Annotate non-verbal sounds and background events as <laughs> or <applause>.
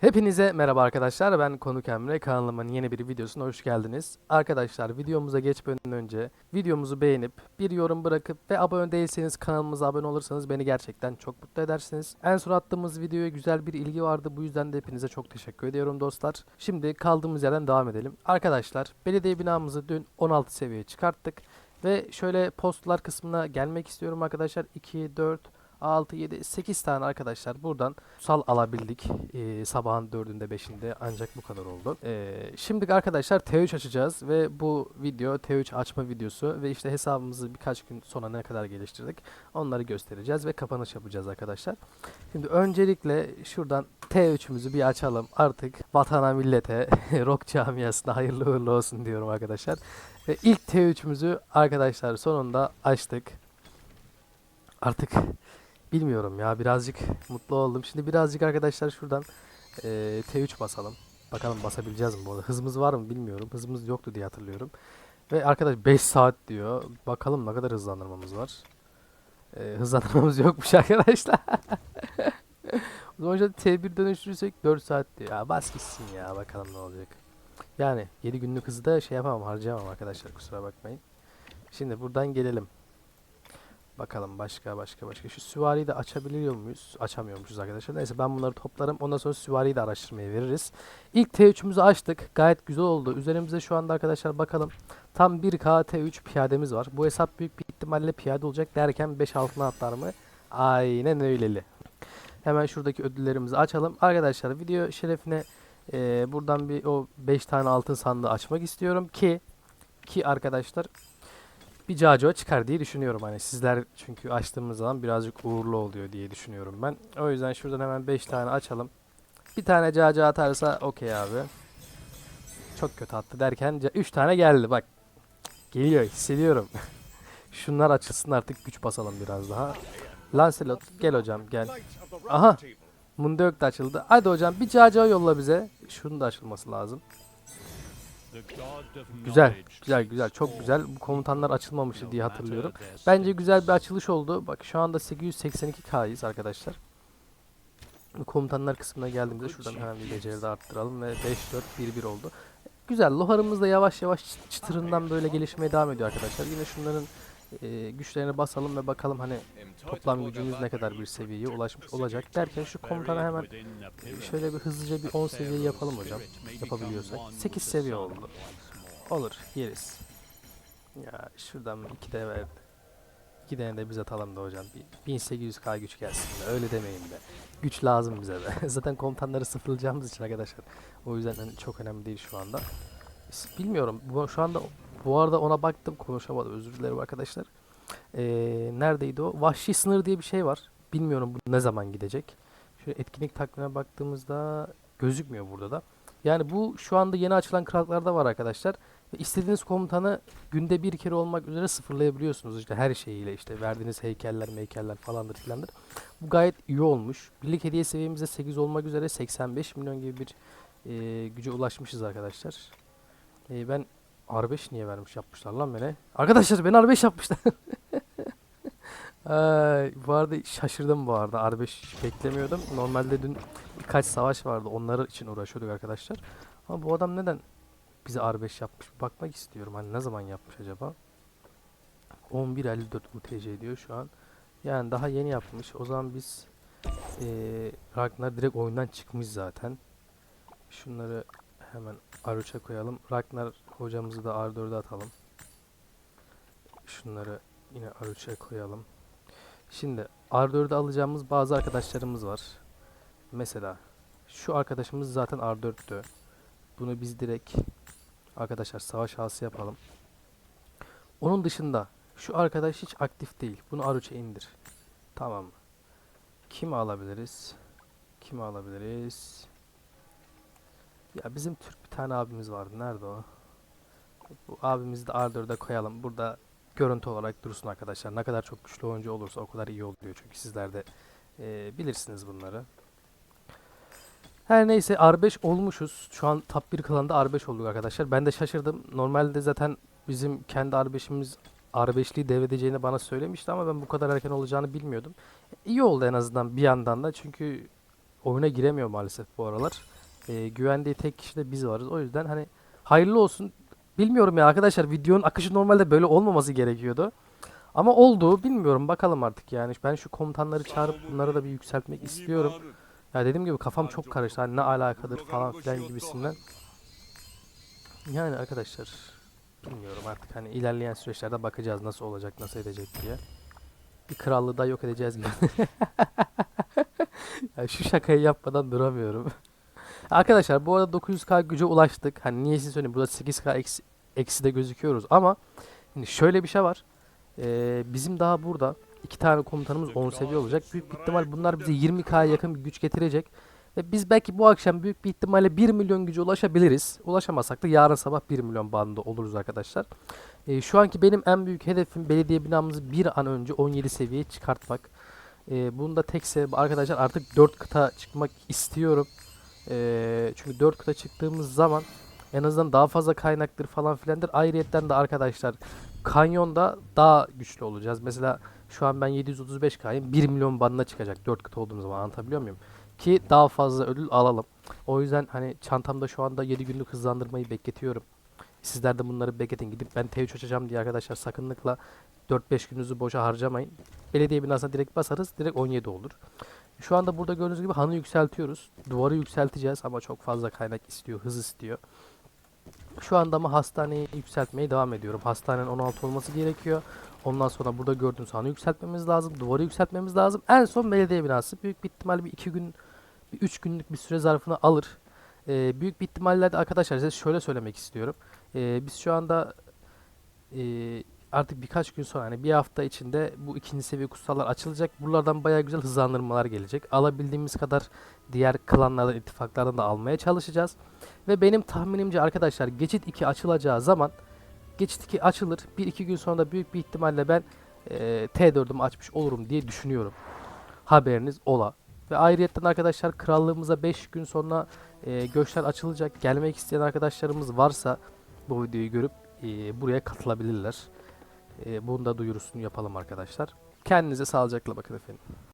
Hepinize merhaba arkadaşlar. Ben Konuk Emre. Kanalımın yeni bir videosuna hoş geldiniz. Arkadaşlar videomuza geçmeden önce videomuzu beğenip bir yorum bırakıp ve abone değilseniz kanalımıza abone olursanız beni gerçekten çok mutlu edersiniz. En son attığımız videoya güzel bir ilgi vardı. Bu yüzden de hepinize çok teşekkür ediyorum dostlar. Şimdi kaldığımız yerden devam edelim. Arkadaşlar belediye binamızı dün 16 seviyeye çıkarttık. Ve şöyle postlar kısmına gelmek istiyorum arkadaşlar. 2, 4, 6, 7, 8 tane arkadaşlar buradan sal alabildik. Ee, sabahın 4'ünde 5'inde ancak bu kadar oldu. Ee, şimdi arkadaşlar T3 açacağız ve bu video T3 açma videosu ve işte hesabımızı birkaç gün sonra ne kadar geliştirdik onları göstereceğiz ve kapanış yapacağız arkadaşlar. Şimdi öncelikle şuradan T3'ümüzü bir açalım. Artık vatana millete <laughs> rock camiasına hayırlı uğurlu olsun diyorum arkadaşlar. Ve ilk T3'ümüzü arkadaşlar sonunda açtık. Artık bilmiyorum ya birazcık mutlu oldum. Şimdi birazcık arkadaşlar şuradan eee, T3 basalım. Bakalım basabileceğiz mi bu arada. Hızımız var mı bilmiyorum. Hızımız yoktu diye hatırlıyorum. Ve arkadaş 5 saat diyor. Bakalım ne kadar hızlandırmamız var. Eee, hızlandırmamız yokmuş <laughs> arkadaşlar. o zaman şöyle T1 dönüştürürsek 4 saat diyor. Ya bas gitsin ya bakalım ne olacak. Yani 7 günlük hızı da şey yapamam harcayamam arkadaşlar kusura bakmayın. Şimdi buradan gelelim. Bakalım başka başka başka. Şu süvariyi de açabiliyor muyuz? Açamıyormuşuz arkadaşlar. Neyse ben bunları toplarım. Ondan sonra süvariyi de araştırmaya veririz. İlk T3'ümüzü açtık. Gayet güzel oldu. Üzerimizde şu anda arkadaşlar bakalım. Tam 1K T3 piyademiz var. Bu hesap büyük bir ihtimalle piyade olacak derken 5 altına atlar mı? Aynen öyleli. Hemen şuradaki ödüllerimizi açalım. Arkadaşlar video şerefine eee, buradan bir o 5 tane altın sandığı açmak istiyorum ki ki arkadaşlar bir caco çıkar diye düşünüyorum. Hani sizler çünkü açtığımız zaman birazcık uğurlu oluyor diye düşünüyorum ben. O yüzden şuradan hemen 5 tane açalım. Bir tane caco atarsa okey abi. Çok kötü attı derken 3 tane geldi bak. Geliyor hissediyorum. <laughs> Şunlar açılsın artık güç basalım biraz daha. Lancelot gel hocam gel. Aha. Mundeok da açıldı. Hadi hocam bir caco yolla bize. Şunun da açılması lazım. Güzel, güzel, güzel, çok güzel. Bu komutanlar açılmamıştı diye hatırlıyorum. Bence güzel bir açılış oldu. Bak şu anda 882K'yız arkadaşlar. Komutanlar kısmına geldiğimizde şuradan hemen bir beceri de arttıralım ve 5-4-1-1 oldu. Güzel. Loharımız da yavaş yavaş çıt- çıtırından böyle gelişmeye devam ediyor arkadaşlar. Yine şunların e, güçlerine basalım ve bakalım hani toplam gücümüz ne kadar bir seviyeye ulaşmış olacak derken şu komutana hemen şöyle bir hızlıca bir 10 seviye yapalım hocam. Yapabiliyorsak. 8 seviye oldu. Olur yeriz. Ya şuradan 2 de verdi. 2 tane de biz atalım da hocam. Bir 1800k güç gelsin. Öyle demeyin de. Güç lazım bize de. <laughs> Zaten komutanları sıfırlayacağımız için arkadaşlar. O yüzden hani çok önemli değil şu anda. Bilmiyorum. Bu, şu anda bu arada ona baktım konuşamadım. Özür dilerim arkadaşlar. Ee, neredeydi o? Vahşi sınır diye bir şey var. Bilmiyorum bu ne zaman gidecek. Şöyle etkinlik takvimine baktığımızda gözükmüyor burada da. Yani bu şu anda yeni açılan krallıklarda var arkadaşlar. Ve istediğiniz komutanı günde bir kere olmak üzere sıfırlayabiliyorsunuz işte her şeyiyle işte verdiğiniz heykeller meykeller falandır filandır. Bu gayet iyi olmuş. Birlik hediye seviyemizde 8 olmak üzere 85 milyon gibi bir e, güce ulaşmışız arkadaşlar. E, ben R5 niye vermiş yapmışlar lan beni? Arkadaşlar beni R5 yapmışlar. <laughs> Ay, bu arada şaşırdım bu arada. R5 hiç beklemiyordum. Normalde dün birkaç savaş vardı. Onlar için uğraşıyorduk arkadaşlar. Ama bu adam neden bize R5 yapmış? Bakmak istiyorum. Hani ne zaman yapmış acaba? 11.54 UTC diyor şu an. Yani daha yeni yapmış. O zaman biz eee Ragnar direkt oyundan çıkmış zaten. Şunları hemen R3'e koyalım. Ragnar hocamızı da R4'e atalım. Şunları yine R3'e koyalım. Şimdi R4'e alacağımız bazı arkadaşlarımız var. Mesela şu arkadaşımız zaten R4'tü. Bunu biz direkt arkadaşlar savaş ağası yapalım. Onun dışında şu arkadaş hiç aktif değil. Bunu R3'e indir. Tamam mı? Kimi alabiliriz? Kimi alabiliriz? Ya bizim Türk bir tane abimiz vardı. Nerede o? Bu abimizi de R4'e koyalım. Burada görüntü olarak dursun arkadaşlar. Ne kadar çok güçlü oyuncu olursa o kadar iyi oluyor. Çünkü sizler de eee, bilirsiniz bunları. Her neyse R5 olmuşuz. Şu an top 1 klanda R5 olduk arkadaşlar. Ben de şaşırdım. Normalde zaten bizim kendi R5'imiz R5'liği devredeceğini bana söylemişti ama ben bu kadar erken olacağını bilmiyordum. İyi oldu en azından bir yandan da çünkü oyuna giremiyor maalesef bu aralar. E, güvendiği tek kişi de biz varız. O yüzden hani hayırlı olsun. Bilmiyorum ya arkadaşlar videonun akışı normalde böyle olmaması gerekiyordu. Ama oldu. Bilmiyorum bakalım artık yani. Ben şu komutanları çağırıp bunları da bir yükseltmek istiyorum. Ya dediğim gibi kafam çok karıştı. Hani ne alakadır falan filan gibisinden. Yani arkadaşlar bilmiyorum artık hani ilerleyen süreçlerde bakacağız nasıl olacak, nasıl edecek diye. Bir krallığı da yok edeceğiz gibi. <laughs> Ya şu şakayı yapmadan duramıyorum. Arkadaşlar bu arada 900k güce ulaştık. Hani niyeyse söyleyeyim burada 8k eksi, eksi de gözüküyoruz ama şimdi şöyle bir şey var. Ee, bizim daha burada iki tane komutanımız 10 seviye olacak. Büyük bir ihtimal bunlar bize 20k'ya yakın bir güç getirecek. Ve biz belki bu akşam büyük bir ihtimalle 1 milyon güce ulaşabiliriz. Ulaşamazsak da yarın sabah 1 milyon bandında oluruz arkadaşlar. Ee, şu anki benim en büyük hedefim belediye binamızı bir an önce 17 seviyeye çıkartmak. Ee, bunun da tek sebebi arkadaşlar artık 4 kıta çıkmak istiyorum. Ee, çünkü 4 kıta çıktığımız zaman en azından daha fazla kaynaktır falan filandır. Ayrıyetten de arkadaşlar kanyonda daha güçlü olacağız. Mesela şu an ben 735K'yım. 1 milyon bandına çıkacak 4 kıta olduğum zaman anlatabiliyor muyum? Ki daha fazla ödül alalım. O yüzden hani çantamda şu anda 7 günlük hızlandırmayı bekletiyorum. Sizler de bunları bekletin. Gidip ben T3 açacağım diye arkadaşlar sakınlıkla 4-5 gününüzü boşa harcamayın. Belediye binasına direkt basarız. Direkt 17 olur. Şu anda burada gördüğünüz gibi hanı yükseltiyoruz. Duvarı yükselteceğiz ama çok fazla kaynak istiyor, hız istiyor. Şu anda ama hastaneyi yükseltmeye devam ediyorum. Hastanenin 16 olması gerekiyor. Ondan sonra burada gördüğünüz hanı yükseltmemiz lazım. Duvarı yükseltmemiz lazım. En son belediye binası. Büyük bir ihtimal bir 2 gün, bir 3 günlük bir süre zarfını alır. Ee, büyük bir ihtimalle de arkadaşlar size şöyle söylemek istiyorum. Ee, biz şu anda e, artık birkaç gün sonra hani bir hafta içinde bu ikinci seviye kutsallar açılacak. Buralardan bayağı güzel hızlandırmalar gelecek. Alabildiğimiz kadar diğer klanlardan, ittifaklardan da almaya çalışacağız. Ve benim tahminimce arkadaşlar geçit 2 açılacağı zaman geçit 2 açılır. 1-2 gün sonra da büyük bir ihtimalle ben e, T4'ümü açmış olurum diye düşünüyorum. Haberiniz ola. Ve ayrıyetten arkadaşlar krallığımıza 5 gün sonra e, göçler açılacak. Gelmek isteyen arkadaşlarımız varsa bu videoyu görüp e, buraya katılabilirler. E, bunu da duyurusunu yapalım arkadaşlar. Kendinize sağlıcakla bakın efendim.